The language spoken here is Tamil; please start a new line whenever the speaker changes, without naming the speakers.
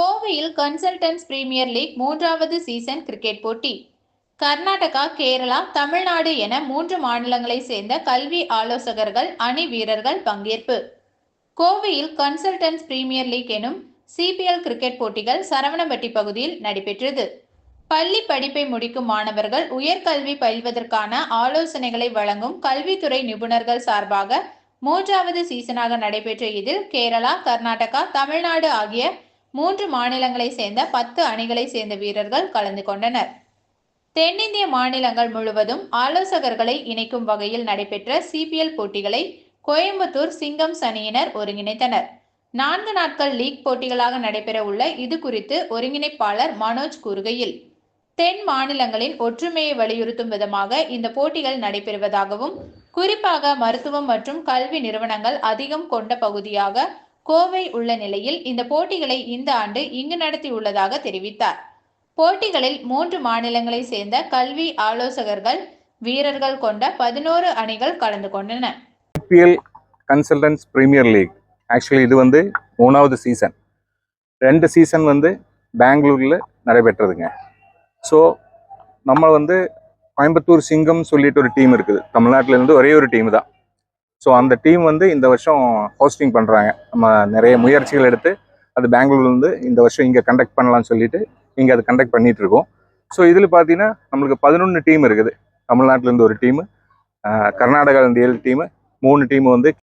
கோவையில் கன்சல்டன்ஸ் பிரீமியர் லீக் மூன்றாவது சீசன் கிரிக்கெட் போட்டி. கர்நாடகா கேரளா தமிழ்நாடு என மூன்று மாநிலங்களை சேர்ந்த கல்வி ஆலோசகர்கள் அணி வீரர்கள் பங்கேற்பு. கோவையில் கன்சல்டன்ஸ் பிரீமியர் லீக் எனும் சிபிஎல் கிரிக்கெட் போட்டிகள் சரவணம்பட்டி பகுதியில் நடைபெற்றது. பள்ளி படிப்பை முடிக்கும் மாணவர்கள் உயர்கல்வி பயில்வதற்கான ஆலோசனைகளை வழங்கும் கல்வித்துறை நிபுணர்கள் சார்பாக மூன்றாவது சீசனாக நடைபெற்ற இதில் கேரளா கர்நாடகா தமிழ்நாடு ஆகிய மூன்று மாநிலங்களை சேர்ந்த பத்து அணிகளை சேர்ந்த வீரர்கள் கலந்து கொண்டனர். தென்னிந்திய மாநிலங்கள் முழுவதும் ஆலோசகர்களை இணைக்கும் வகையில் நடைபெற்ற சிபிஎல் போட்டிகளை கோயம்புத்தூர் சிங்கம் அணியினர் ஒருங்கிணைத்தனர். நான்கு நாட்கள் லீக் போட்டிகளாக நடைபெற உள்ள இது குறித்து ஒருங்கிணைப்பாளர் மனோஜ் கூறுகையில் தென் மாநிலங்களின் ஒற்றுமையை வலியுறுத்தும் விதமாக இந்த போட்டிகள் நடைபெறுவதாகவும் குறிப்பாக மருத்துவம் மற்றும் கல்வி நிறுவனங்கள் அதிகம் கொண்ட பகுதியாக கோவை உள்ள நிலையில் இந்த போட்டிகளை இந்த ஆண்டு இங்கு நடத்தியுள்ளதாக தெரிவித்தார். போட்டிகளில் மூன்று மாநிலங்களை சேர்ந்த கல்வி ஆலோசகர்கள் வீரர்கள் கொண்ட பதினோரு அணிகள் கலந்து கொண்டன.
IPL consultants premier league actually இது வந்து மூணாவது சீசன் ரெண்டு சீசன் வந்து பெங்களூரில் நடைபெற்றதுங்க. ஸோ நம்ம வந்து கோயம்புத்தூர் சிங்கம் சொல்லிட்டு ஒரு டீம் இருக்குது. தமிழ்நாட்டிலேருந்து ஒரே ஒரு டீம் தான். ஸோ அந்த டீம் வந்து இந்த வருஷம் ஹோஸ்டிங் பண்ணுறாங்க நம்ம நிறைய முயற்சிகள் எடுத்து அது பெங்களூர்லேருந்து இந்த வருஷம் இங்கே கண்டக்ட் பண்ணலாம்னு சொல்லிட்டு இங்கே அது கண்டக்ட் பண்ணிட்டு இருக்கோம். ஸோ இதில் பார்த்தீங்கன்னா நம்மளுக்கு பதினொன்று டீம் இருக்குது. தமிழ்நாட்டிலேருந்து ஒரு டீமு கர்நாடகாவிலேருந்து ஏழு டீமு மூணு டீம் வந்து